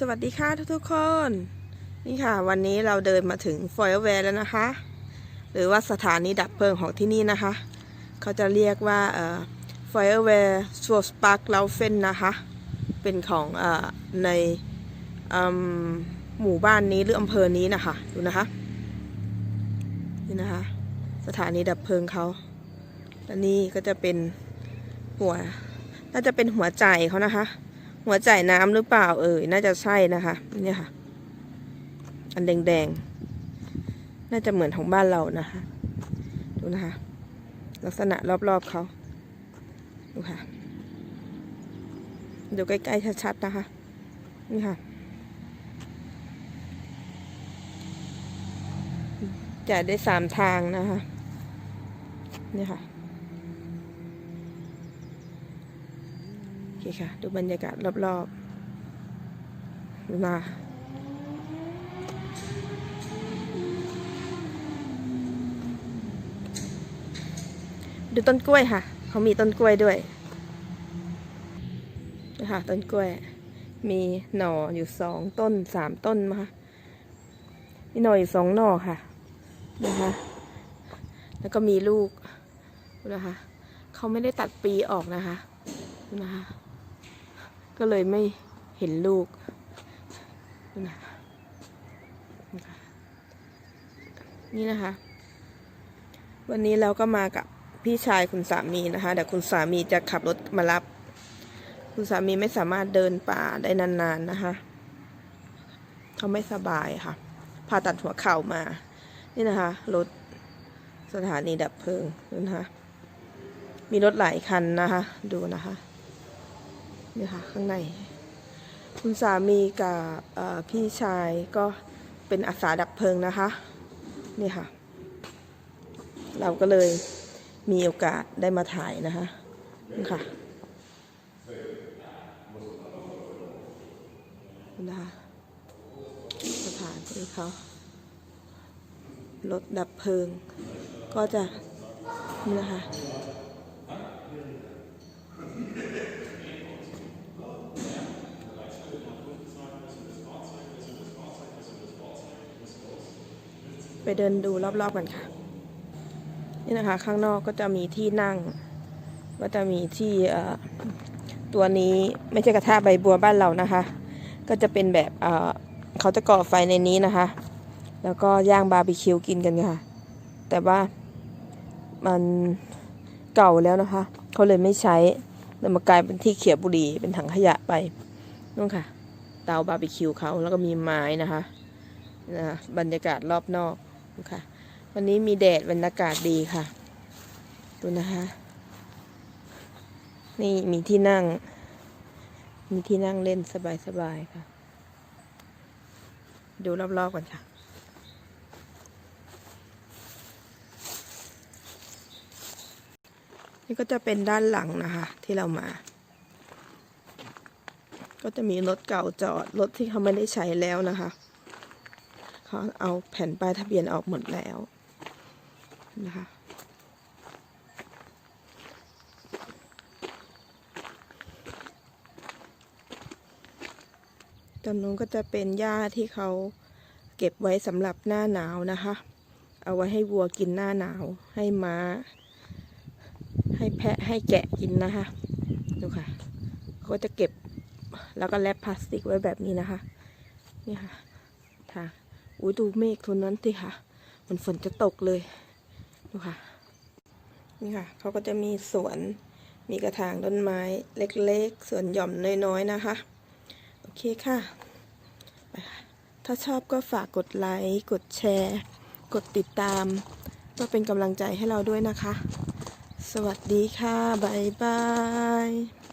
สวัสดีค่ะทุกๆคน นี่ค่ะ วันนี้เราเดินมาถึงฟอยแวร์แล้วนะคะ หรือว่าสถานีดับเพลิงของที่นี่นะคะ เขาจะเรียกว่าเอ่อ Fireware s w o r s p a r k l a u f e n นะคะ เป็นของเออในหมู่บ้านนี้หรืออำเภอนี้นะคะดูนะคะนี่นะคะ สถานีดับเพลิงเขาและนี่ก็จะเป็นหัวน่าจะเป็นหัวใจเขานะคะ หัวใจายน้ำหรือเปล่าเอ่ยน่าจะใช่นะคะเนี่ยค่ะ อันแดงๆ น่าจะเหมือนของบ้านเรานะคะ ดูนะคะ ลักษณะรอบๆเขาดูค่ะดูใกล้ๆชัดๆนะคะ นี่ค่ะจ่ายได้สามทางนะคะ นี่ค่ะ คค่ะ ดูบรรยากาศรอบๆมาดูต้นกล้วยค่ะ เขามีต้นกล้วยด้วยนะคะต้นกล้วย มีหน่ออยู่สองต้นสามต้นมาค่ะมีหน่ออยู่สองหน่อค่ะนะคะแล้วก็มีลูกนะคะเขาไม่ได้ตัดปีออกนะคะนะคะ ก็เลยไม่เห็นลูกนี่นะคะ วันนี้เราก็มากับพี่ชายคุณสามีนะคะเดี๋ยวคุณสามีจะขับรถมารับ คุณสามีไม่สามารถเดินป่าได้นานๆนะคะเขาไม่สบายค่ะผ่าตัดหัวเข่ามา นี่นะคะรถสถานีดับเพลิงนะคะมีรถหลายคันนะคะ ดูนะคะ นี่ค่ะข้างใน คุณสามีกับพี่ชายก็เป็นอาสาดับเพลิงนะคะนี่ค่ะ เราก็เลยมีโอกาสได้มาถ่ายนะคะนี่ค่ะนี่นะคะสถานที่เขารถดับเพลิง ก็จะนี่นะคะ ไปเดินดูรอบๆกันค่ะ นี่นะคะ ข้างนอกก็จะมีที่นั่ง ก็จะมีที่ตัวนี้ไม่ใช่กระทะใบบัวบ้านเรานะคะ ก็จะเป็นแบบเเขาจะก่อไฟในนี้นะคะ แล้วก็ย่างบาร์บีคิวกินกันค่ะ แต่ว่ามันเก่าแล้วนะคะ เขาเลยไม่ใช้เลยมากลายเป็นที่เขียบุหรี่เป็นถังขยะไปนู่นค่ะ เตาบาร์บีคิวเขาแล้วก็มีไม้นะคะนะบรรยากาศรอบนอก ค่ะ วันนี้มีแดดบรรยากาศดีค่ะ ดูนะคะ นี่มีที่นั่ง มีที่นั่งเล่นสบายๆค่ะ ดูรอบๆกันค่ะนี่ก็จะเป็นด้านหลังนะคะ ที่เรามา ก็จะมีรถเก่าจอด รถที่เขาไม่ได้ใช้แล้วนะคะ เขาเอาแผ่นป้ายทะเบียนออกหมดแล้วนะคะ ตอนนู้นก็จะเป็นหญ้าที่เขาเก็บไว้สำหรับหน้าหนาวนะคะ เอาไว้ให้วัวกินหน้าหนาว ให้ม้า ให้แพะ ให้แกะกินนะคะ ดูค่ะ เขาก็จะเก็บแล้วก็แรปพลาสติกไว้แบบนี้นะคะ นี่ค่ะค่ะ อุ้ยดูเมฆทนนั้นสิค่ะ มันฝนจะตกเลย ดูค่ะ นี่ค่ะ เขาก็จะมีสวน มีกระถางต้นไม้เล็กๆ สวนหย่อมน้อยๆนะคะ โอเคค่ะไปค่ะถ้าชอบก็ฝากกดไลค์ กดแชร์ กดติดตามเพื่อเป็นกำลังใจให้เราด้วยนะคะ สวัสดีค่ะ บ๊ายบาย